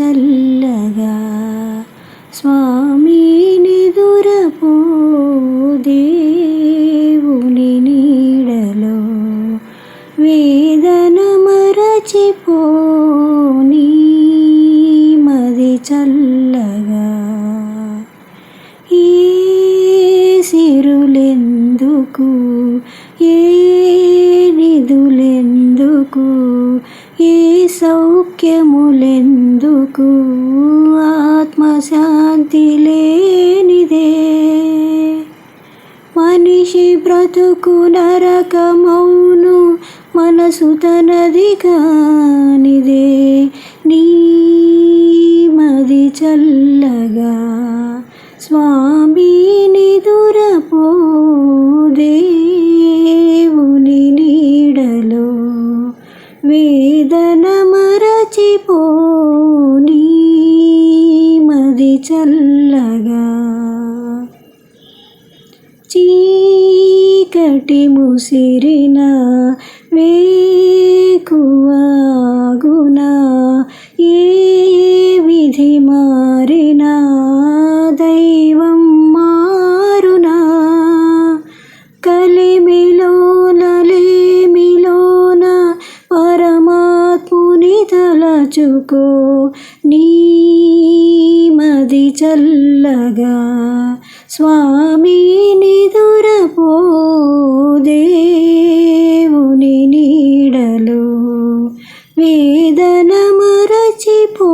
చల్లగా స్వామి నిదురపో దేవుని నీడలో. వేదన మరచిపోని మది చల్లగా. ఏ సిరులెందుకు? ఏ నిధులెందుకు? ఏ సౌఖ్యములెందుకు? ఆత్మశాంతి లేనిదే. మనిషి బ్రతుకు నరకమౌను మనసు తనది కానిదే. నీ మది చల్లగా స్వామిని వేదన మరచిపోని మది చల్లగా చీకటి ముసిరిన వేకువాగునా ఏ విధి మరచుకో నీ మది చల్లగా స్వామి దేవుని నీడలో. వేదన మరచిపో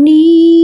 నీ